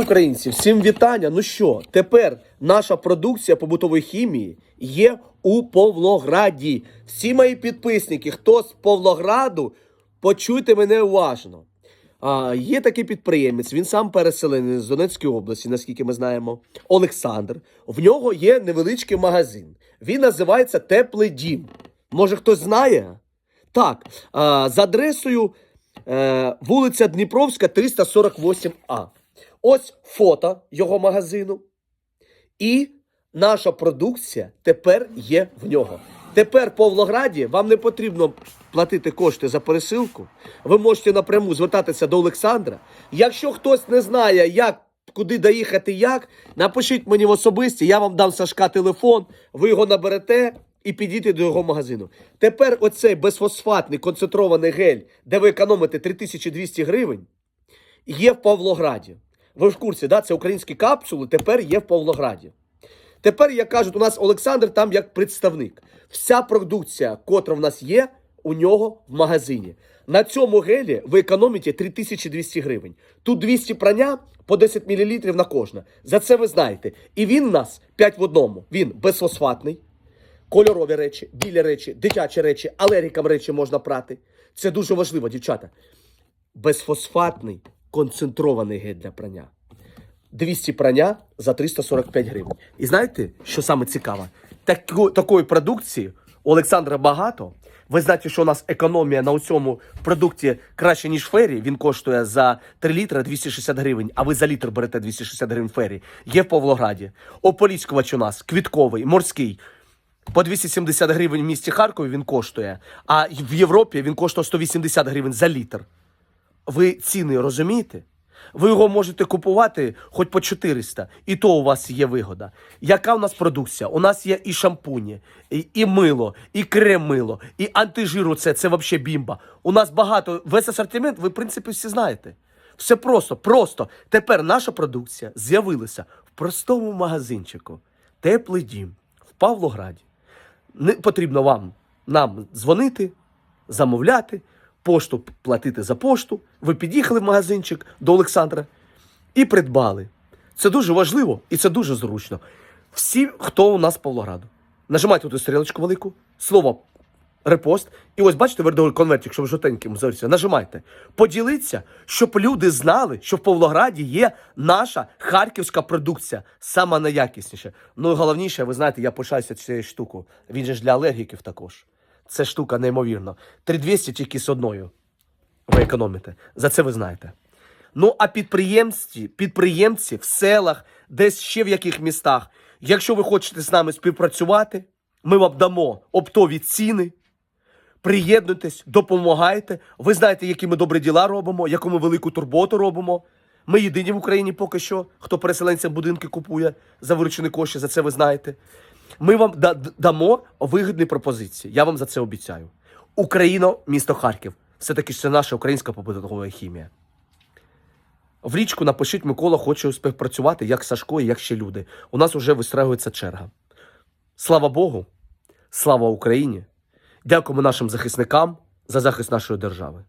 Українці, всім вітання. Ну що, тепер наша продукція побутової хімії є у Павлограді. Всі мої підписники, хто з Павлограду, почуйте мене уважно. А, є такий підприємець, він сам переселений з Донецької області, наскільки ми знаємо, Олександр. В нього є невеличкий магазин. Він називається Теплий Дім. Може, хтось знає? Так, а, за адресою е, вулиця Дніпровська, 348А. Ось фото його магазину. І наша продукція тепер є в нього. Тепер в Павлограді вам не потрібно платити кошти за пересилку. Ви можете напряму звертатися до Олександра. Якщо хтось не знає, як, куди доїхати, як, напишіть мені в особисті, я вам дам Сашка телефон, ви його наберете і підійдете до його магазину. Тепер оцей безфосфатний концентрований гель, де ви економите 3200 гривень, є в Павлограді. Ви в курсі, да? це українські капсули, тепер є в Павлограді. Тепер, як кажуть, у нас Олександр там як представник. Вся продукція, котра в нас є, у нього в магазині. На цьому гелі ви економите 3200 гривень. Тут 200 прання по 10 мл на кожне. За це ви знаєте. І він у нас 5 в одному. Він безфосфатний, кольорові речі, білі речі, дитячі речі, алергікам речі можна прати. Це дуже важливо, дівчата. Безфосфатний концентрований гель для прання. 200 прання за 345 гривень. І знаєте, що саме цікаве? Таку, такої продукції у Олександра багато. Ви знаєте, що у нас економія на цьому продукті краще, ніж фері. Він коштує за 3 літри 260 гривень, а ви за літр берете 260 гривень фері. Є в Павлограді. Ополіскувач у нас квітковий, морський. По 270 гривень в місті Харкові він коштує, а в Європі він коштує 180 гривень за літр. Ви ціни розумієте? Ви його можете купувати хоч по 400, і то у вас є вигода. Яка у нас продукція? У нас є і шампуні, і, і мило, і крем-мило, і антижиру це, це взагалі бімба. У нас багато, весь асортимент, ви, в принципі, всі знаєте. Все просто, просто. Тепер наша продукція з'явилася в простому магазинчику. Теплий дім в Павлограді. Не потрібно вам нам дзвонити, замовляти, пошту платити за пошту. Ви під'їхали в магазинчик до Олександра і придбали. Це дуже важливо і це дуже зручно. Всі, хто у нас з Павлограду, нажимайте ту стрілочку велику, слово репост. І ось бачите вердовий конвертик, щоб жовтеньким зоріться. Нажимайте. Поділіться, щоб люди знали, що в Павлограді є наша харківська продукція, сама найякісніша. Ну і головніше, ви знаєте, я пишаюся цією штукою. Він же ж для алергіків також. Це штука неймовірно. 3200 тільки з одною. Ви економите. За це ви знаєте. Ну, а підприємці, підприємці в селах, десь ще в яких містах, якщо ви хочете з нами співпрацювати, ми вам дамо оптові ціни. Приєднуйтесь, допомагайте. Ви знаєте, які ми добрі діла робимо, яку ми велику турботу робимо. Ми єдині в Україні поки що, хто переселенцям будинки купує за виручені кошти, за це ви знаєте. Ми вам да- дамо вигідні пропозиції. Я вам за це обіцяю. Україна, місто Харків. Все-таки ж це наша українська побутова хімія. В річку напишіть Микола, хочу співпрацювати, як Сашко і як ще люди. У нас вже вистраюється черга. Слава Богу, слава Україні! Дякуємо нашим захисникам за захист нашої держави.